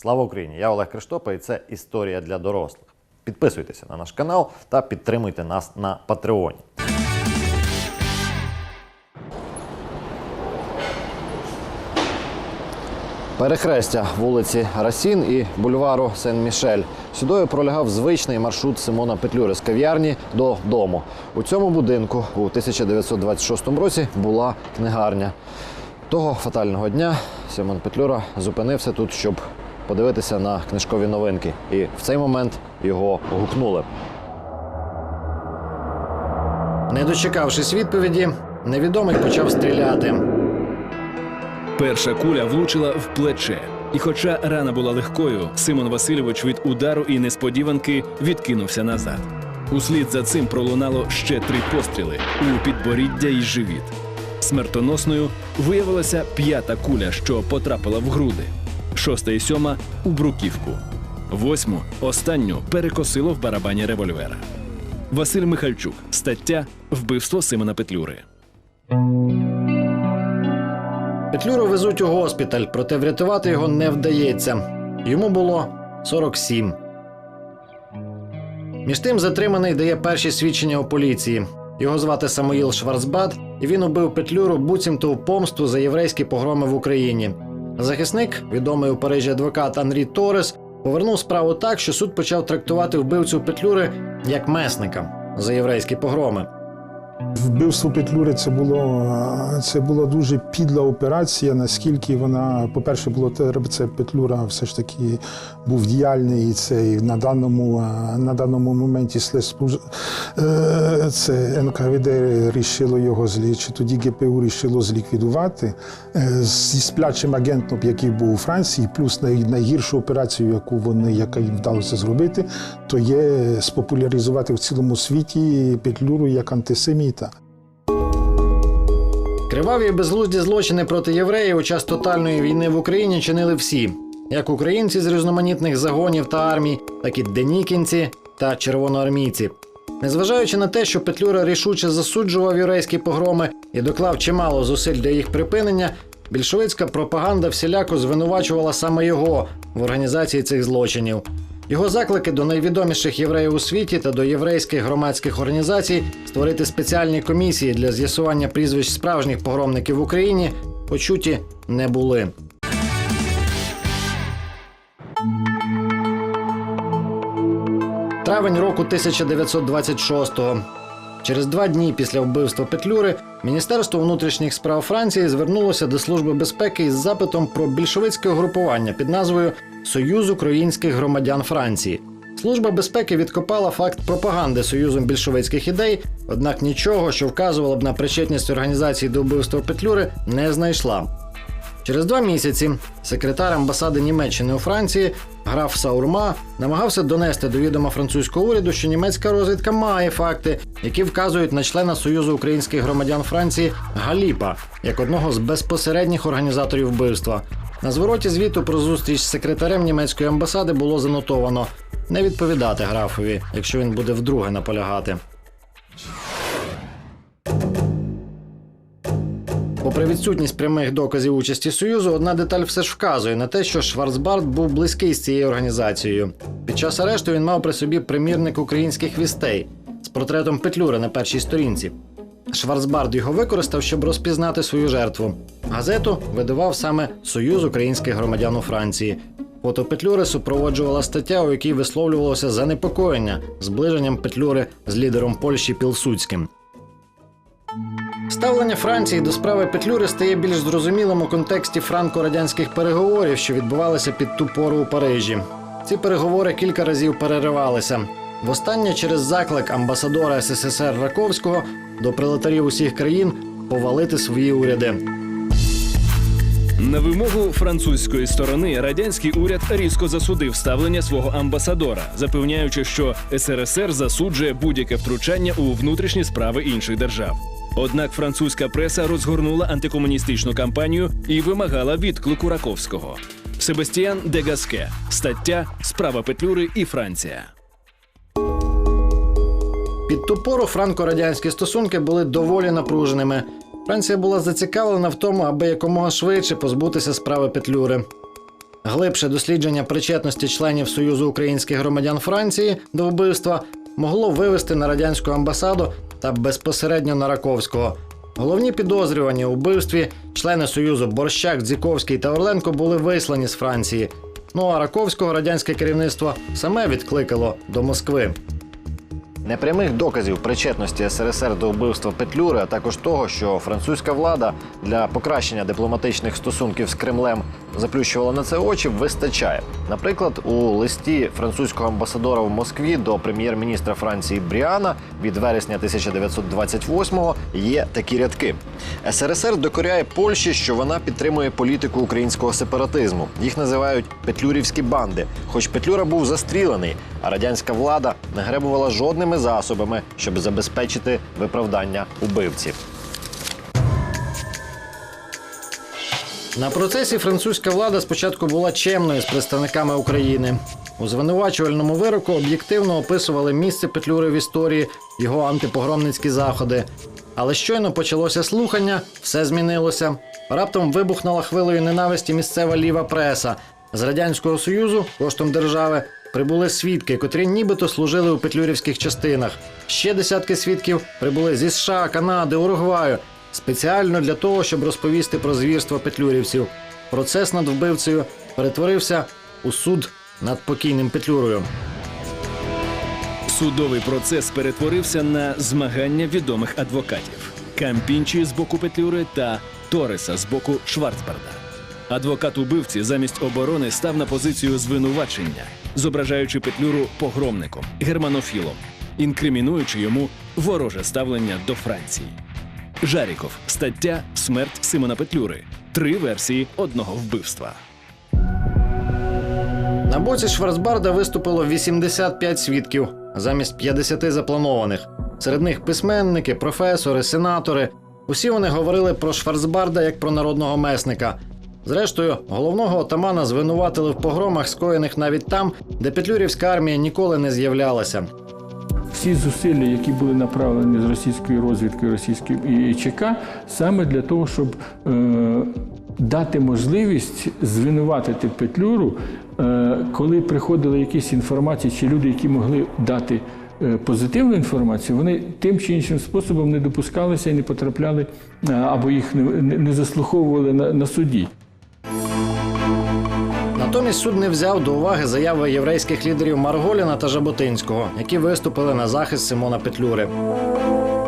Слава Україні! Я Олег Криштопа і це історія для дорослих. Підписуйтеся на наш канал та підтримуйте нас на Патреоні. Перехрестя вулиці Расін і бульвару Сен-Мішель. Сюдою пролягав звичний маршрут Симона Петлюри з кав'ярні до дому. У цьому будинку у 1926 році була книгарня. Того фатального дня Симон Петлюра зупинився тут, щоб подивитися на книжкові новинки. І в цей момент його гукнули. Не дочекавшись відповіді, невідомий почав стріляти. Перша куля влучила в плече. І хоча рана була легкою, Симон Васильович від удару і несподіванки відкинувся назад. Услід за цим пролунало ще три постріли у підборіддя і живіт. Смертоносною виявилася п'ята куля, що потрапила в груди, шоста і сьома у бруківку. Восьму останню перекосило в барабані револьвера. Василь Михальчук. Стаття Вбивство Симона Петлюри. Петлюру везуть у госпіталь, проте врятувати його не вдається. Йому було 47. Між тим затриманий дає перші свідчення у поліції. Його звати Самуїл Шварцбад, і він убив Петлюру буцімто у помсту за єврейські погроми в Україні. Захисник, відомий у Парижі адвокат Анрі Торес, повернув справу так, що суд почав трактувати вбивцю Петлюри як месника за єврейські погроми. Вбивство Петлюри це було це була дуже підла операція. Наскільки вона, по-перше, було це Петлюра все ж таки був діяльний. І це і на даному на даному моменті слес- е, це НКВД рішило його злі, чи тоді ГПУ рішило зліквідувати Е, зі сплячим агентом, який був у Франції, плюс найгіршу операцію, яку вони яка їм вдалося зробити, то є спопуляризувати в цілому світі Петлюру як антисеміта. Криваві і безглузді злочини проти євреїв у час тотальної війни в Україні чинили всі, як українці з різноманітних загонів та армій, так і денікінці та червоноармійці. Незважаючи на те, що Петлюра рішуче засуджував єврейські погроми і доклав чимало зусиль для їх припинення, більшовицька пропаганда всіляко звинувачувала саме його в організації цих злочинів. Його заклики до найвідоміших євреїв у світі та до єврейських громадських організацій створити спеціальні комісії для з'ясування прізвищ справжніх погромників в Україні почуті не були. Травень року 1926-го. Через два дні після вбивства Петлюри Міністерство внутрішніх справ Франції звернулося до Служби безпеки із запитом про більшовицьке угрупування під назвою Союз українських громадян Франції. Служба безпеки відкопала факт пропаганди Союзом більшовицьких ідей, однак нічого, що вказувало б на причетність організації до вбивства Петлюри, не знайшла. Через два місяці секретар амбасади Німеччини у Франції граф Саурма намагався донести до відома французького уряду, що німецька розвідка має факти, які вказують на члена Союзу українських громадян Франції Галіпа як одного з безпосередніх організаторів вбивства. На звороті звіту про зустріч з секретарем німецької амбасади було занотовано не відповідати графові, якщо він буде вдруге наполягати. Попри відсутність прямих доказів участі Союзу, одна деталь все ж вказує на те, що Шварцбард був близький з цією організацією. Під час арешту він мав при собі примірник українських вістей з портретом Петлюри на першій сторінці. Шварцбард його використав, щоб розпізнати свою жертву. Газету видавав саме Союз українських громадян у Франції. Фото Петлюри супроводжувала стаття, у якій висловлювалося занепокоєння зближенням Петлюри з лідером Польщі Пілсуцьким. Ставлення Франції до справи Петлюри стає більш зрозумілим у контексті франко-радянських переговорів, що відбувалися під ту пору у Парижі. Ці переговори кілька разів переривалися. Востаннє через заклик амбасадора СССР Раковського до прилетарів усіх країн повалити свої уряди. На вимогу французької сторони радянський уряд різко засудив ставлення свого амбасадора, запевняючи, що СРСР засуджує будь-яке втручання у внутрішні справи інших держав. Однак французька преса розгорнула антикомуністичну кампанію і вимагала відклику Раковського. Себастьян де Гаске. Стаття Справа Петлюри і Франція. Під ту пору франко-радянські стосунки були доволі напруженими. Франція була зацікавлена в тому, аби якомога швидше позбутися справи Петлюри. Глибше дослідження причетності членів Союзу українських громадян Франції до вбивства могло вивести на радянську амбасаду та безпосередньо на Раковського. Головні підозрювані у вбивстві члени Союзу Борщак, Дзіковський та Орленко були вислані з Франції. Ну а Раковського радянське керівництво саме відкликало до Москви. Непрямих доказів причетності СРСР до вбивства Петлюри, а також того, що французька влада для покращення дипломатичних стосунків з Кремлем заплющувала на це очі, вистачає. Наприклад, у листі французького амбасадора в Москві до прем'єр-міністра Франції Бріана від вересня 1928-го є такі рядки: СРСР докоряє Польщі, що вона підтримує політику українського сепаратизму. Їх називають петлюрівські банди. Хоч Петлюра був застрілений, радянська влада не гребувала жодними засобами, щоб забезпечити виправдання убивців. На процесі французька влада спочатку була чемною з представниками України. У звинувачувальному вироку об'єктивно описували місце Петлюри в історії, його антипогромницькі заходи. Але щойно почалося слухання, все змінилося. Раптом вибухнула хвилею ненависті місцева ліва преса. З радянського союзу коштом держави прибули свідки, котрі нібито служили у петлюрівських частинах. Ще десятки свідків прибули зі США, Канади, Уругваю спеціально для того, щоб розповісти про звірство петлюрівців. Процес над вбивцею перетворився у суд над покійним петлюрою. Судовий процес перетворився на змагання відомих адвокатів Кампінчі з боку Петлюри та Тореса з боку Шварцбарда. Адвокат убивці замість оборони став на позицію звинувачення, зображаючи Петлюру погромником, германофілом, інкримінуючи йому вороже ставлення до Франції. Жаріков стаття Смерть Симона Петлюри. Три версії одного вбивства. На боці Шварцбарда виступило 85 свідків замість 50 запланованих. Серед них письменники, професори, сенатори. Усі вони говорили про Шварцбарда як про народного месника. Зрештою, головного отамана звинуватили в погромах, скоєних навіть там, де петлюрівська армія ніколи не з'являлася. всі зусилля, які були направлені з російської розвідки, російської ЧК, саме для того, щоб е, дати можливість звинуватити Петлюру, е, коли приходили якісь інформації, чи люди, які могли дати е, позитивну інформацію, вони тим чи іншим способом не допускалися і не потрапляли е, або їх не, не- заслуховували на, на суді. Натомість суд не взяв до уваги заяви єврейських лідерів Марголіна та Жаботинського, які виступили на захист Симона Петлюри.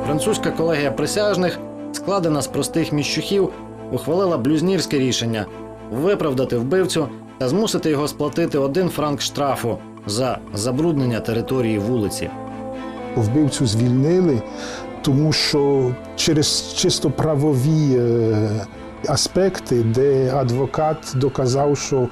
Французька колегія присяжних, складена з простих міщухів, ухвалила блюзнірське рішення виправдати вбивцю та змусити його сплатити один франк штрафу за забруднення території вулиці. Вбивцю звільнили, тому що через чисто правові е, аспекти, де адвокат доказав, що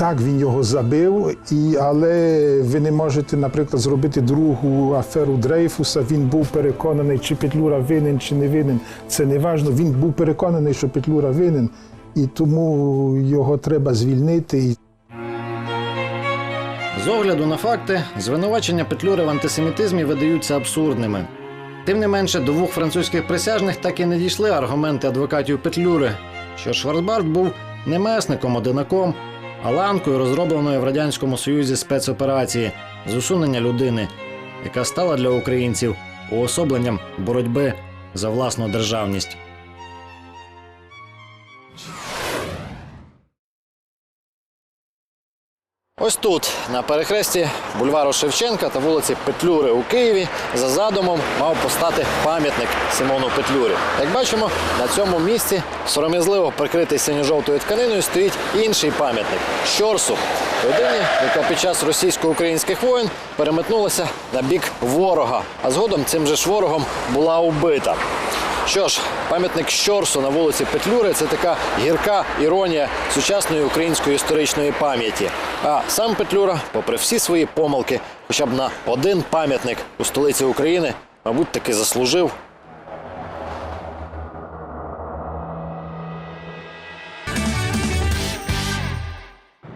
так він його забив, і, але ви не можете, наприклад, зробити другу аферу Дрейфуса. Він був переконаний, чи Петлюра винен, чи не винен. Це не важливо. Він був переконаний, що Петлюра винен, і тому його треба звільнити. З огляду на факти, звинувачення Петлюри в антисемітизмі видаються абсурдними. Тим не менше, до вух французьких присяжних так і не дійшли аргументи адвокатів Петлюри, що Шварцбард був не месником одинаком, а ланкою розробленої в радянському союзі спецоперації з усунення людини, яка стала для українців уособленням боротьби за власну державність. Ось тут, на перехресті бульвару Шевченка та вулиці Петлюри у Києві, за задумом мав постати пам'ятник Симону Петлюрі. Як бачимо, на цьому місці сором'язливо прикритий синьо-жовтою тканиною стоїть інший пам'ятник Щорсу, людині, яка під час російсько-українських воєн переметнулася на бік ворога, а згодом цим же ж ворогом була убита. Що ж, пам'ятник Щорсу на вулиці Петлюри це така гірка іронія сучасної української історичної пам'яті. А сам Петлюра, попри всі свої помилки, хоча б на один пам'ятник у столиці України, мабуть, таки заслужив